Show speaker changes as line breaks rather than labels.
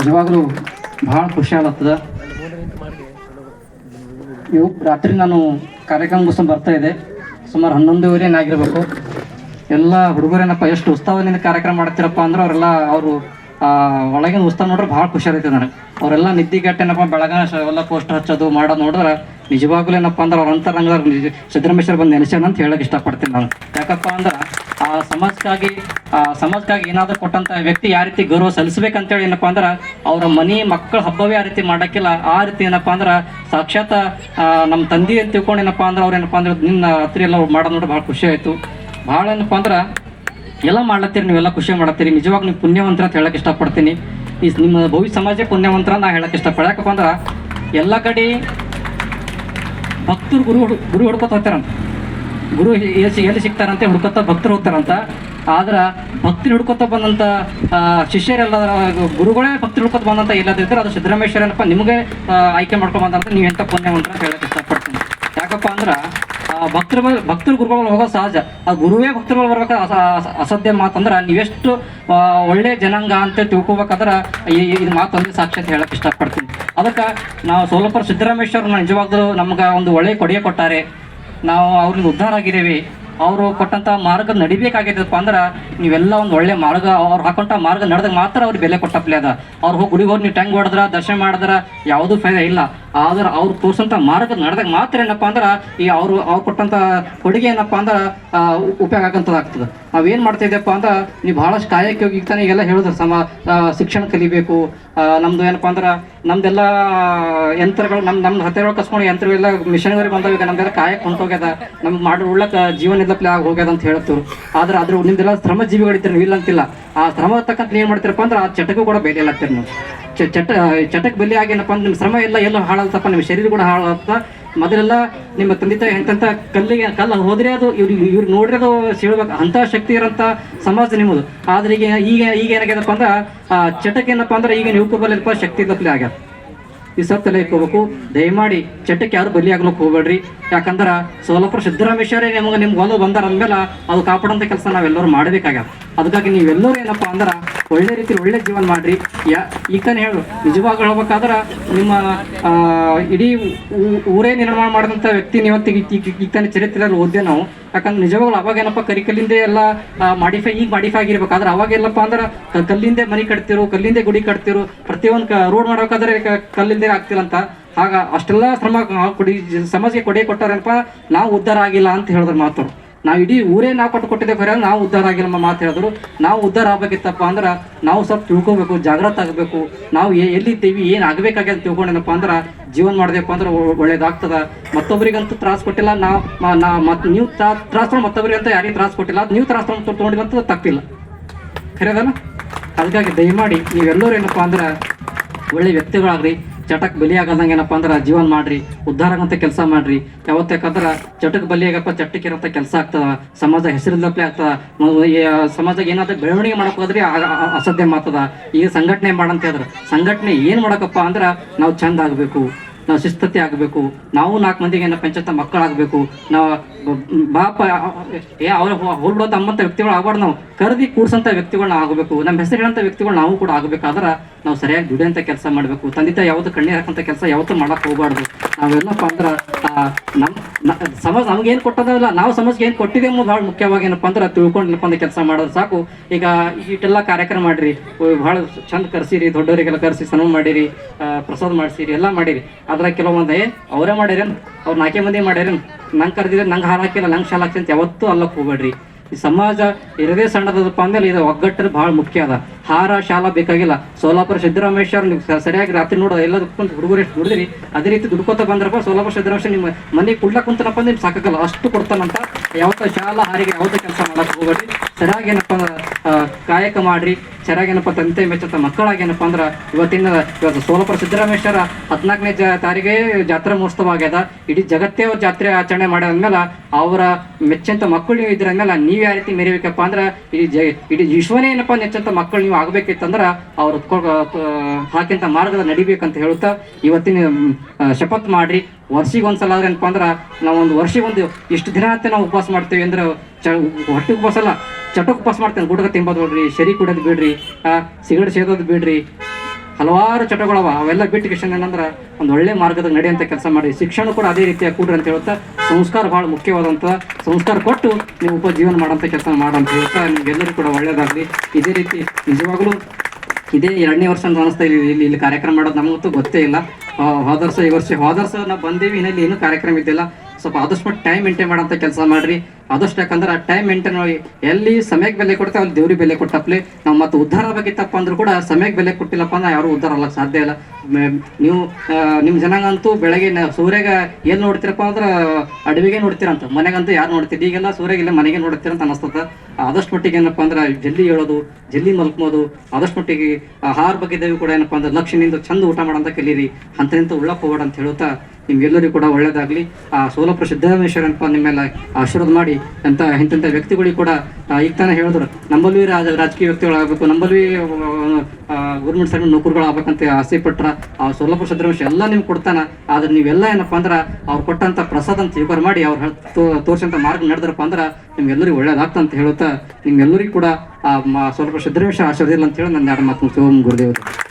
ನಿಜವಾಗ್ಲೂ ಭಾಳ ಖುಷಿ ಆಗತ್ತದ ಇವು ರಾತ್ರಿ ನಾನು ಕಾರ್ಯಕ್ರಮ ಮುಗಿಸ್ ಬರ್ತಾ ಇದೆ ಸುಮಾರು ಹನ್ನೊಂದುವರೆ ಆಗಿರ್ಬೇಕು. ಎಲ್ಲ ಹುಡುಗರೇನಪ್ಪ, ಎಷ್ಟು ಉತ್ಸವದಿಂದ ಕಾರ್ಯಕ್ರಮ ಮಾಡ್ತೀರಪ್ಪ ಅಂದ್ರೆ ಅವರೆಲ್ಲ ಅವರು ಒಳಗಿನ ಉತ್ಸವ ನೋಡ್ರೆ ಭಾಳ ಖುಷಿ ಆಗೈತೆ ನನಗೆ. ಅವರೆಲ್ಲ ನಿದ್ದಿಗೆಟ್ಟೇನಪ್ಪ ಬೆಳಗಾನ ಎಲ್ಲ ಪೋಸ್ಟರ್ ಹಚ್ಚೋದು ಮಾಡೋದು ನೋಡಿದ್ರೆ ನಿಜವಾಗ್ಲೂ ಏನಪ್ಪ ಅಂದ್ರೆ ಅವ್ರ ಅಂತರಂಗದ ನಿಜ ಸಿದ್ದರಾಮೇಶ್ವರ ಬಂದು ನೆನೆಸ್ಯಾನ ಅಂತ ಹೇಳಕ್ ಇಷ್ಟಪಡ್ತೀನಿ ನಾನು. ಯಾಕಪ್ಪ ಅಂದ್ರೆ ಆ ಸಮಾಜಕ್ಕಾಗಿ ಆ ಸಮಾಜಕ್ಕಾಗಿ ಏನಾದರೂ ಕೊಟ್ಟಂತ ವ್ಯಕ್ತಿ ಯಾವ ರೀತಿ ಗೌರವ ಸಲ್ಲಿಸ್ಬೇಕಂತೇಳಿ ಏನಪ್ಪ ಅಂದ್ರೆ ಅವರ ಮನೆ ಮಕ್ಕಳ ಹಬ್ಬವೇ ಆ ರೀತಿ ಮಾಡಕ್ಕಿಲ್ಲ. ಆ ರೀತಿ ಏನಪ್ಪ ಅಂದ್ರೆ ಸಾಕ್ಷಾತ್ ನಮ್ಮ ತಂದೆ ಅಂತ ತಿಳ್ಕೊಂಡು ಏನಪ್ಪ ಅಂದ್ರೆ ಅವ್ರು ಏನಪ್ಪ ಅಂದ್ರೆ ನಿನ್ನ ಹತ್ರ ಎಲ್ಲ ಮಾಡೋದು ನೋಡಿ ಭಾಳ ಖುಷಿ ಆಯಿತು. ಭಾಳ ಏನಪ್ಪ ಅಂದ್ರೆ ಎಲ್ಲ ಮಾಡ್ಲತ್ತೀರಿ, ನೀವೆಲ್ಲ ಖುಷಿ ಮಾಡತ್ತೀರಿ ನಿಜವಾಗ ನೀವು ಪುಣ್ಯವಂತರ ಅಂತ ಹೇಳಕ್ ಇಷ್ಟಪಡ್ತೀನಿ. ಈ ನಿಮ್ಮ ಭವಿಷ್ಯ ಸಮಾಜ ಪುಣ್ಯವಂತರ ನಾ ಹೇಳಕ್ಕೆ ಇಷ್ಟಪಡ ಯಾಕಪ್ಪ ಅಂದ್ರೆ ಎಲ್ಲ ಕಡೆ ಭಕ್ತರು ಗುರು ಗುರು ಹುಡ್ಕೋತ ಹೋಗ್ತಾರಂತ ಗುರು ಎಲ್ಲಿ ಎಲ್ಲಿ ಸಿಗ್ತಾರಂತೆ ಹುಡ್ಕೊತ ಭಕ್ತರು ಹೋಗ್ತಾರಂತ. ಆದ್ರೆ ಭಕ್ತರು ಹುಡ್ಕೋತ ಬಂದಂಥ ಶಿಷ್ಯರೆಲ್ಲ, ಗುರುಗಳೇ ಭಕ್ತರು ಹುಡ್ಕೊತ ಬಂದಂತ ಇಲ್ಲದಿದ್ರೆ ಅದು ಸಿದ್ದರಾಮೇಶ್ವರನಪ್ಪ ನಿಮಗೆ ಆಯ್ಕೆ ಮಾಡ್ಕೊಂಡು ಬಂದಂತ ನೀವು ಪುಣ್ಯ ಅಂತ ಹೇಳಕ್ ಇಷ್ಟಪಡ್ತೀನಿ. ಯಾಕಪ್ಪ ಅಂದ್ರೆ ಭಕ್ತರ ಮೇಲೆ ಭಕ್ತರು ಗುರುಗಳು ಹೋಗೋದು ಸಹಜ. ಆ ಗುರುವೇ ಭಕ್ತರ ಮೇಲೆ ಬರ್ಬೇಕು ಅಸ- ಅಸಾಧ್ಯ ಮಾತಂದ್ರೆ ನೀವೆಷ್ಟು ಒಳ್ಳೆ ಜನಾಂಗ ಅಂತ ತಿಳ್ಕೊಬೇಕಾದ್ರೆ ಈ ಇದು ಮಾತು ಸಾಕ್ಷಿ ಸಾಕ್ಷಾತ್ ಹೇಳಕ್ಕೆ ಇಷ್ಟಪಡ್ತೀನಿ. ಅದಕ್ಕೆ ನಾವು ಸೋಲಪುರ ಸಿದ್ದರಾಮೇಶ್ವರ ನಿಜವಾಗ್ಲೂ ನಮ್ಗೆ ಒಂದು ಒಳ್ಳೆ ಕೊಡುಗೆ ಕೊಟ್ಟಾರೆ. ನಾವು ಅವ್ರಿಂದ ಉದ್ಧಾರ ಆಗಿದ್ದೀವಿ. ಅವರು ಕೊಟ್ಟಂತ ಮಾರ್ಗ ನಡಿಬೇಕಾಗಿದ್ದಪ್ಪ ಅಂದ್ರೆ ನೀವೆಲ್ಲ ಒಂದು ಒಳ್ಳೆ ಮಾರ್ಗ, ಅವ್ರು ಹಾಕೊಂಡ ಮಾರ್ಗ ನಡೆದಾಗ ಮಾತ್ರ ಅವ್ರಿಗೆ ಬೆಲೆ ಕೊಟ್ಟಪ್ಲೆ ಅದ. ಅವ್ರು ಹೋಗಿ ಗುಡಿಗೆ ಹೋಗಿ ನೀವು ಟ್ಯಾಂಗ್ ಹೊಡೆದ್ರ, ದರ್ಶನ ಮಾಡಿದ್ರ ಯಾವುದೂ ಫಾಯ್ದೆ ಇಲ್ಲ. ಆದ್ರೆ ಅವ್ರು ತೋರ್ಸಂತ ಮಾರ್ಗ ನಡೆದಾಗ ಮಾತ್ರ ಏನಪ್ಪ ಅಂದ್ರೆ ಈ ಅವರು ಅವ್ರು ಕೊಟ್ಟಂತ ಕೊಡುಗೆ ಏನಪ್ಪ ಅಂದ್ರೆ ಉಪಯೋಗ ಆಗಂಥದ್ದಾಗ್ತದೆ ನಾವೇನು ಮಾಡ್ತಾ ಇದ್ದೀವಪ್ಪ ಅಂದ್ರೆ, ನೀವು ಭಾಳಷ್ಟು ಕಾಯಕ್ಕೆ ಹೋಗಿ ತಾನೇ ಈಗೆಲ್ಲ ಹೇಳಿದ್ರು, ಸಮ ಶಿಕ್ಷಣ ಕಲಿಬೇಕು ನಮ್ದು ಏನಪ್ಪ ಅಂದ್ರೆ, ನಮ್ದೆಲ್ಲ, ಯಂತ್ರಗಳು ನಮ್ಮ ನಮ್ಮ ಹತ್ತಿರಗಳು ಕಸ್ಕೊಂಡು ಯಂತ್ರಗಳೆಲ್ಲ ಮಿಷನ್ಗಳು ಬಂದಾಗ ನಮ್ದೆಲ್ಲ ಕಾಯಕ್ಕೆ ಹೊಂಟೋಗ್ಯದ ನಮ್ಗೆ ಮಾಡಿ, ಉಳ್ಳಕ್ಕೆ ಜೀವನ ಇಲ್ಲಪ್ಲೆ ಆಗಿ ಹೋಗ್ಯದ ಅಂತ ಹೇಳ್ತಾರೆ ಆದ್ರೆ ಅದ್ರ ನಿಮ್ದೆಲ್ಲ ಶ್ರಮ ಜೀವಿಗಳಿರ್ತೀರಿ ನೀವು ಇಲ್ಲ ಅಂತಿಲ್ಲ. ಆ ಶ್ರಮ ತಕ್ಕಂತ ಏನು ಮಾಡ್ತೀರಪ್ಪ ಅಂದ್ರೆ, ಆ ಚಟಕ್ಕೂ ಕೂಡ ಬೇರೆ ಇಲ್ಲ ನೀವು. ಚಟ, ಚಟಕ್ಕೆ ಬಲಿ ಆಗೇನಪ್ಪ ಅಂದ್ರೆ ನಿಮ್ಮ ಶ್ರಮ ಎಲ್ಲ ಎಲ್ಲ ಹಾಳಾಗ್ತಪ್ಪ, ನಿಮ್ಮ ಶರೀರ ಕೂಡ ಹಾಳಾಗ್ತ. ಮೊದಲೆಲ್ಲ ನಿಮ್ಮ ತಂದೆ ತಾಯಿ ಎಂತ ಕಲ್ಲಿಗೆ, ಕಲ್ಲ ಹೋದ್ರೆ ಅದು ಇವ್ರು ಇವ್ರು ನೋಡ್ರೆ ಅದು ಸೀಳ್ಬೇಕು ಅಂಥ ಶಕ್ತಿ ಇರೋಂಥ ಸಮಾಜ ನಿಮ್ಮದು. ಆದ್ರೆ ಈಗ ಈಗ ಈಗ ಏನಾಗ್ಯದಪ್ಪ ಅಂದ್ರೆ, ಆ ಚಟಕ್ಕೆ ಏನಪ್ಪ ಅಂದ್ರೆ ಈಗ ನೀವು ಬಲ್ಲಪ್ಪ ಶಕ್ತಿ ಇಲ್ಲಪ್ಲೆ ಆಗ್ಯದ. ಈ ಸತ್ತಲೆ ಇಟ್ಕೋಬೇಕು ದಯಮಾಡಿ ಚಟಕ್ಕೆ ಯಾರು ಬಲಿ ಆಗ್ಲಕ್ಕೆ ಹೋಗ್ಬೇಡ್ರಿ. ಯಾಕಂದ್ರೆ ಸೋಲಪುರ ಸಿದ್ದರಾಮೇಶ್ವರೇ ನಿಮ್ಗೆ ನಿಮ್ಗೆ ಒಂದು ಬಂದಾರ ಅಂದ್ಮೇಲೆ ಅದು ಕಾಪಾಡೋಂಥ ಕೆಲಸ ನಾವೆಲ್ಲರೂ ಮಾಡಬೇಕಾಗ್ಯದ. ಅದಕ್ಕಾಗಿ ನೀವೆಲ್ಲರೂ ಏನಪ್ಪ ಅಂದ್ರೆ, ಒಳ್ಳೆ ರೀತಿ ಒಳ್ಳೆ ಜೀವನ ಮಾಡ್ರಿ. ಯಾ ಈಗ ಹೇಳು. ನಿಜವಾಗ್ಲೂ ಹೇಳ್ಬೇಕಾದ್ರೆ, ನಿಮ್ಮ ಇಡೀ ಊರೇ ನಿರ್ಮಾಣ ಮಾಡಿದಂಥ ವ್ಯಕ್ತಿ ಇವತ್ತಿಗೆ ಈತನ ಚರಿತ್ರೆಯಲ್ಲಿ ಓದ್ದೆ ನಾವು. ಯಾಕಂದ್ರೆ ನಿಜವಾಗ್ಲು ಅವಾಗ ಏನಪ್ಪ ಕರಿಕಲ್ಲಿಂದೆ ಎಲ್ಲ ಮಾಡಿಫೈ ಈಗ ಮಾಡಿಫೈ ಆಗಿರ್ಬೇಕಾದ್ರೆ ಅವಾಗ ಎಲ್ಲಪ್ಪ ಅಂದ್ರೆ ಕಲ್ಲಿಂದೇ ಮನೆ ಕಟ್ತಿರು, ಕಲ್ಲಿಂದೆ ಗುಡಿ ಕಟ್ತಿರು, ಪ್ರತಿಯೊಂದು ರೋಡ್ ಮಾಡ್ಬೇಕಾದ್ರೆ ಕಲ್ಲಿಂದೇ ಕಲ್ಲಿಂದೆ ಆಗ್ತಿಲ್ಲ ಅಂತ. ಆಗ ಅಷ್ಟೆಲ್ಲ ಶ್ರಮ ಕೊಡಿ, ಸಮಾಜಕ್ಕೆ ಕೊಡೆ ಕೊಟ್ಟಾರಪ್ಪ ನಾವು ಉದ್ಧಾರ ಆಗಿಲ್ಲ ಅಂತ ಹೇಳಿದ್ರು ಮಾತು. ನಾವು ಇಡೀ ಊರೇ ನಾವು ಕೊಟ್ಟು ಕೊಟ್ಟಿದ್ದೇವೆ ಖರೆ ನಾವು ಉದ್ಧಾರ ಆಗಿಲ್ಲ ನಮ್ಮ ಮಾತು ಹೇಳಿದ್ರು. ನಾವು ಉದ್ಧಾರ ಆಗ್ಬೇಕಿತ್ತಪ್ಪ ಅಂದ್ರೆ ನಾವು ಸ್ವಲ್ಪ ತಿಳ್ಕೊಬೇಕು, ಜಾಗ್ರತ ಆಗಬೇಕು. ನಾವು ಎಲ್ಲಿದ್ದೀವಿ ಏನು ಆಗ್ಬೇಕಾಗ್ಯದ ತಿಳ್ಕೊಂಡೇನಪ್ಪ ಅಂದ್ರೆ ಜೀವನ ಮಾಡಿದೆಪ್ಪ ಅಂದ್ರೆ ಒಳ್ಳೇದಾಗ್ತದೆ. ಮತ್ತೊಬ್ಬರಿಗಂತೂ ತ್ರಾಸು ಕೊಟ್ಟಿಲ್ಲ ನಾವು ನಾ ಮತ್ತೆ ನೀವು ತ್ರಾಸ ಅಂತ ಯಾರಿಗೆ ತ್ರಾಸ ಕೊಟ್ಟಿಲ್ಲ, ಅದು ನೀವು ತ್ರಾಸ ತೊಗೊಂಡಿದ್ದಂತ ತಪ್ಪಿಲ್ಲ. ಖರೇದಲ್ಲ ಅದಕ್ಕಾಗಿ ದಯಮಾಡಿ ನೀವೆಲ್ಲರೂ ಏನಪ್ಪ ಅಂದ್ರೆ ಒಳ್ಳೆ ವ್ಯಕ್ತಿಗಳಾಗ್ರಿ. ಚಟಕ್ಕೆ ಬಲಿ ಆಗಲ್ದಂಗೆ ಏನಪ್ಪ ಅಂದ್ರೆ ಜೀವನ ಮಾಡ್ರಿ ಉದ್ಧಾರ ಆಗಂತ ಕೆಲಸ ಮಾಡ್ರಿ. ಯಾವತ್ತು ಯಾಕಂದ್ರೆ ಚಟಕ್ಕೆ ಬಲಿ ಆಗಪ್ಪ ಚಟ್ಟಕ್ಕೆ ಇರೋಂಥ ಕೆಲಸ ಆಗ್ತದ, ಸಮಾಜ ಹೆಸರಿಲ್ಲಪ್ಲೆ ಆಗ್ತದ ಸಮಾಜಕ್ಕೆ ಏನಾದ್ರು ಬೆಳವಣಿಗೆ ಮಾಡಕ್ ಹೋದ್ರಿ ಆ- ಆ- ಅಸಾಧ್ಯ ಮಾತದ ಈಗ ಸಂಘಟನೆ ಮಾಡಂತ ಹೇಳಿದ್ರೆ, ಸಂಘಟನೆ ಏನು ಮಾಡಕಪ್ಪ ಅಂದ್ರೆ ನಾವು ಚಂದ ಆಗಬೇಕು, ನಾವು ಶಿಸ್ತತೆ ಆಗಬೇಕು, ನಾವು ನಾಲ್ಕು ಮಂದಿಗೆ ಏನೋ ಪಂಚಾಯತ್ ಮಕ್ಕಳಾಗಬೇಕು, ನಾವು ಬಾಪ ಏ, ಅವ್ರ ಹೋಲ್ಬಿಡೋ ಅಮ್ಮಂತ ವ್ಯಕ್ತಿಗಳು ಆಗ್ಬಾರ್ದು ನಾವು. ಕರೆದಿ ಕೂಡ್ಸಂತ ವ್ಯಕ್ತಿಗಳನ್ನ ಆಗಬೇಕು, ನಮ್ಮ ಹೆಸರು ವ್ಯಕ್ತಿಗಳು ನಾವು ಕೂಡ ಆಗಬೇಕಾದ್ರೆ ನಾವು ಸರಿಯಾಗಿ ದುಡಿಯಂತ ಕೆಲಸ ಮಾಡಬೇಕು. ತಂದಿತ ಯಾವತ್ತು ಕಣ್ಣೀರು ಹಾಕಂತ ಕೆಲಸ ಯಾವತ್ತೂ ಮಾಡಕ್ ಹೋಗ್ಬಾರ್ದು. ನಾವೆಲ್ಲಪ್ಪ ಅಂದ್ರೆ ನಮ್ಮ ಸಮಾಜ ನಮ್ಗೆ ಏನು ಕೊಟ್ಟದಲ್ಲ, ನಾವು ಸಮಾಜಕ್ಕೆ ಏನು ಕೊಟ್ಟಿದೆ ಅನ್ನೋದು ಭಾಳ ಮುಖ್ಯವಾಗಿ ಏನಪ್ಪ ಅಂದ್ರೆ ತಿಳ್ಕೊಂಡಿಲ್ಲಪ್ಪ ಅಂತ ಕೆಲಸ ಮಾಡೋದು ಸಾಕು. ಈಗ ಇಷ್ಟೆಲ್ಲ ಕಾರ್ಯಕ್ರಮ ಮಾಡಿರಿ ಭಾಳ ಚಂದ ಕರ್ಸಿರಿ, ದೊಡ್ಡವರಿಗೆಲ್ಲ ಕರ್ಸಿ, ಸನ್ಮಾನ ಮಾಡಿರಿ ಪ್ರಸಾದ ಮಾಡಿಸಿರಿ, ಎಲ್ಲ ಮಾಡಿರಿ. ಅದ್ರಾಗ ಕೆಲವೊಂದು, ಏ, ಅವರೇ ಮಾಡ್ಯಾರೇನು ಅವ್ರು ನಾಲ್ಕೇ ಮಂದಿ ಮಾಡ್ಯಾರೇನು ನಂಗೆ ಕರೆದಿದ್ರೆ ನಂಗೆ ಹಾರ ಹಾಕಿಲ್ಲ, ನಂಗೆ ಶಾಲ ಹಾಕ್ಸಿ ಅಂತ ಯಾವತ್ತೂ ಅಲ್ಲಕ್ಕೆ ಹೋಗ್ಬೇಡ್ರಿ. ಈ ಸಮಾಜ ಇರದೇ ಸಣ್ಣದಪ್ಪ ಅಂದ್ರೆ ಇದು ಒಗ್ಗಟ್ಟರು ಭಾಳ ಮುಖ್ಯ ಅದ. ಹಾರ, ಶಾಲಾ ಬೇಕಾಗಿಲ್ಲ. ಸೋಲಾಪುರ ಸಿದ್ದರಾಮೇಶ್ವರ ನೀವು ಸರಿಯಾಗಿ ರಾತ್ರಿ ನೋಡೋ ಎಲ್ಲ ಹುಡುಗರು ಎಷ್ಟು ದುಡಿದ್ರಿ ಅದೇ ರೀತಿ ದುಡ್ಕೋತ ಬಂದ್ರಪ್ಪ ಸೋಲಾಪುರ ಸಿದ್ದರಾಮೇಶ್ವರ ನಿಮ್ಮ ಮನೆಗೆ ಕುಡ್ಲಕ್ಕೆ ಕುಂತನಪ್ಪ ಅಂದ್ರೆ ಸಾಕಾಗಲ್ಲ. ಅಷ್ಟು ಕೊಡ್ತಾನಂತ ಯಾವತ್ತ ಶಾಲಾ ಹಾರಿಗೆ ಯಾವುದೇ ಕೆಲಸ ಮಾಡಕ್ ಹೋಗ್ಬೇಡ್ರಿ ಸರಿಯಾಗಿ ಏನಪ್ಪ ಕಾಯಕ ಮಾಡ್ರಿ. ಸರಿಯಾಗಿ ಏನಪ್ಪ ತಂದೆ ಮೆಚ್ಚಂತ ಮಕ್ಕಳಾಗಿ ಏನಪ್ಪ ಅಂದ್ರೆ ಇವತ್ತಿನ ಇವತ್ತು ಸೋಲಪುರ ಸಿದ್ದರಾಮೇಶ್ವರ ಹದಿನಾಲ್ಕನೇ ಜ ತಾರೀಗೆ ಜಾತ್ರಾ ಮಹೋತ್ಸವ ಆಗ್ಯದ. ಇಡೀ ಜಗತ್ತೇ ಅವ್ರ ಜಾತ್ರೆ ಆಚರಣೆ ಮಾಡಿದ್ಮೇಲೆ ಅವರ ಮೆಚ್ಚಂತ ಮಕ್ಕಳು ನೀವು ಇದ್ರ ಮೇಲೆ ನೀವು ಯಾವ ರೀತಿ ಮೆರಿಬೇಕಪ್ಪ ಅಂದ್ರೆ ಇಡೀ ಜ ಇಡೀ ವಿಶ್ವನೇ ಏನಪ್ಪ ನೆಚ್ಚಂತ ಮಕ್ಕಳು ನೀವು ಆಗಬೇಕಿತ್ತಂದ್ರೆ ಅವ್ರು ಹಾಕಿಂತ ಮಾರ್ಗದ ನಡಿಬೇಕಂತ ಹೇಳುತ್ತಾ ಇವತ್ತಿನ ಶಪಥ ಮಾಡ್ರಿ. ವರ್ಷಿಗೆ ಒಂದ್ಸಲ ಆದ್ರೆ ಏನಪ್ಪ ಅಂದ್ರೆ ನಾವು ಒಂದು ವರ್ಷಿಗೆ ಒಂದು ಇಷ್ಟು ದಿನ ಅಂತ ನಾವು ಉಪವಾಸ ಮಾಡ್ತೀವಿ ಅಂದ್ರೆ ಚ ಹೊಟ್ಟೆ ಉಪವಾಸ ಅಲ್ಲ. ಚಟಕ್ ಪಾಸ್ ಮಾಡ್ತೇನೆ ಗುಡ್ಗ ತಿಂಬೋದು ನೋಡ್ರಿ, ಶರಿ ಕುಡೋದು ಬಿಡ್ರಿ ಸಿಗರೇಟ್ ಸೇದೋದು ಬಿಡ್ರಿ. ಹಲವಾರು ಚಟಗಳವ ಅವೆಲ್ಲ ಬಿಟ್ಟು ಕಿಶನ್ ಏನಂದ್ರೆ ಒಂದು ಒಳ್ಳೆ ಮಾರ್ಗದಾಗ ನಡೆಯುವಂಥ ಕೆಲಸ ಮಾಡಿ, ಶಿಕ್ಷಣ ಕೂಡ ಅದೇ ರೀತಿಯಾಗಿ ಕೂಡ್ರಿ ಅಂತ ಹೇಳುತ್ತಾ, ಸಂಸ್ಕಾರ ಭಾಳ ಮುಖ್ಯವಾದಂಥ ಸಂಸ್ಕಾರ ಕೊಟ್ಟು ನೀವು ಉಪಜೀವನ ಮಾಡೋಂಥ ಕೆಲಸ ಮಾಡಂತ ಹೇಳ್ತಾ ನಿಮಗೆಲ್ಲರೂ ಕೂಡ ಒಳ್ಳೇದಾಗಲಿ. ಇದೇ ರೀತಿ ನಿಜವಾಗಲೂ ಇದೇ ಎರಡನೇ ವರ್ಷ ಅಂತ ಅನಿಸ್ತಾ ಇಲ್ಲಿ ಇಲ್ಲಿ ಇಲ್ಲಿ ಕಾರ್ಯಕ್ರಮ ಮಾಡೋದು ನಮಗಂತೂ ಗೊತ್ತೇ ಇಲ್ಲ. ಹೋದ ಈ ವರ್ಷ, ಹೋದ ವರ್ಷ ನಾವು ಬಂದೇವಿ ಇನ್ನಲ್ಲಿ ಏನೂ ಕಾರ್ಯಕ್ರಮ ಇದ್ದಿಲ್ಲ. ಸ್ವಲ್ಪ ಆದಷ್ಟು ಟೈಮ್ ಮೇಂಟೈನ್ ಮಾಡೋಂಥ ಕೆಲಸ ಮಾಡ್ರಿ. ಆದಷ್ಟು ಯಾಕಂದ್ರೆ ಆ ಟೈಮ್ ಮೇಂಟೈನ್ ಎಲ್ಲಿ ಸಮಯಕ್ಕೆ ಬೆಲೆ ಕೊಡ್ತೇವೆ, ಅಲ್ಲಿ ದೇವ್ರಿಗೆ ಬೆಲೆ ಕೊಟ್ಟಪ್ಲೆ. ನಾವು ಮತ್ತೆ ಉದ್ಧಾರ ತಪ್ಪ ಅಂದ್ರೂ ಕೂಡ ಸಮಯಕ್ಕೆ ಬೆಲೆ ಕೊಟ್ಟಿಲ್ಲಪ್ಪ ಅಂದ್ರೆ ಯಾರು ಉದ್ಧಾರ ಆಗ್ಲಕ್ಕೆ ಸಾಧ್ಯ ಇಲ್ಲ. ನೀವು ನಿಮ್ಮ ಜನಾಂಗ ಬೆಳಗ್ಗೆ ಸೂರ್ಯಗ ಎಲ್ಲಿ ನೋಡ್ತೀರಪ್ಪ ಅಂದ್ರೆ ಅಡವಿಗೆ ನೋಡ್ತೀರಂತ. ಮನೆಗಂತೂ ಯಾರು ನೋಡ್ತೀರಿ ಈಗೆಲ್ಲ ಸೂರ್ಯಗಿಲ್ಲ ಮನೆಗೆ ನೋಡ್ತೀರ ಅಂತ ಅನಿಸ್ತದ. ಆದಷ್ಟು ಮಟ್ಟಿಗೆ ಏನಪ್ಪ ಅಂದ್ರೆ ಜಲ್ದಿ ಹೇಳೋದು ಜಲ್ದಿ ಮಲ್ಕೋದು ಆದಷ್ಟು ಮಟ್ಟಿಗೆ ಆಹಾರ ಬಗ್ಗೆ ಕೂಡ ಏನಪ್ಪ ಅಂದ್ರೆ ಲಕ್ಷಣಿಂದ ಚಂದ ಊಟ ಮಾಡಂತ ಕಲೀರಿ. ಅಂತಂತ ಉಳ್ಳಕ್ಕೆ ಹೋಗೋಣ ಅಂತ ಹೇಳುತ್ತಾ ನಿಮ್ಗೆಲ್ಲರಿಗೂ ಕೂಡ ಒಳ್ಳೇದಾಗಲಿ. ಆ ಸೋಲಪ್ರ ಸಿದ್ದರಾಮೇಶ್ವರ ಏನಪ್ಪ ನಿಮ್ಮೆಲ್ಲ ಆಶೀರ್ವಾದ ಮಾಡಿ. ಅಂತ ಇಂಥ ವ್ಯಕ್ತಿಗಳಿಗೆ ಕೂಡ ಈಗ ತಾನೇ ಹೇಳಿದ್ರು, ನಂಬಲ್ವಿ ರಾಜ, ರಾಜಕೀಯ ವ್ಯಕ್ತಿಗಳಾಗಬೇಕು ನಮ್ಮಲ್ಲಿ ಗೌರ್ಮೆಂಟ್ ಸರ್ವೆಂಟ್ ನೌಕರುಗಳು ಆಗ್ಬೇಕಂತ ಆಸೆ ಪಟ್ರ, ಆ ಸೋಲಪುರ ಸದ್ರಂಶ ಎಲ್ಲ ನಿಮ್ಗೆ ಕೊಡ್ತಾನ, ಆದ್ರೆ ನೀವೆಲ್ಲ ಏನಪ್ಪ ಅಂದ್ರೆ ಅವ್ರು ಕೊಟ್ಟಂತ ಪ್ರಸಾದ ಅಂತ ಸ್ವೀಕಾರ ಮಾಡಿ ಅವ್ರು ಹೇಳ್- ತೋ- ತೋರ್ಸಂತ ಮಾರ್ಗ ನಡೆದ್ರಪ್ಪ ಅಂದ್ರೆ ನಿಮ್ಗೆಲ್ಲರಿಗೂ ಒಳ್ಳೇದಾಗ್ತಂತ ಹೇಳುತ್ತಾ, ನಿಮ್ಗೆಲ್ಲರಿಗೂ ಕೂಡ ಆ ಸೋಲಪುರ ಸಿದ್ದರಾಮೇಶ್ವರ ಆಶೀರ್ವಾದ ಇಲ್ಲ ಅಂತ ಹೇಳಿ ನನ್ನ ಎರಡು ಮಾತು ಓಂ ಗುರುದೇವರು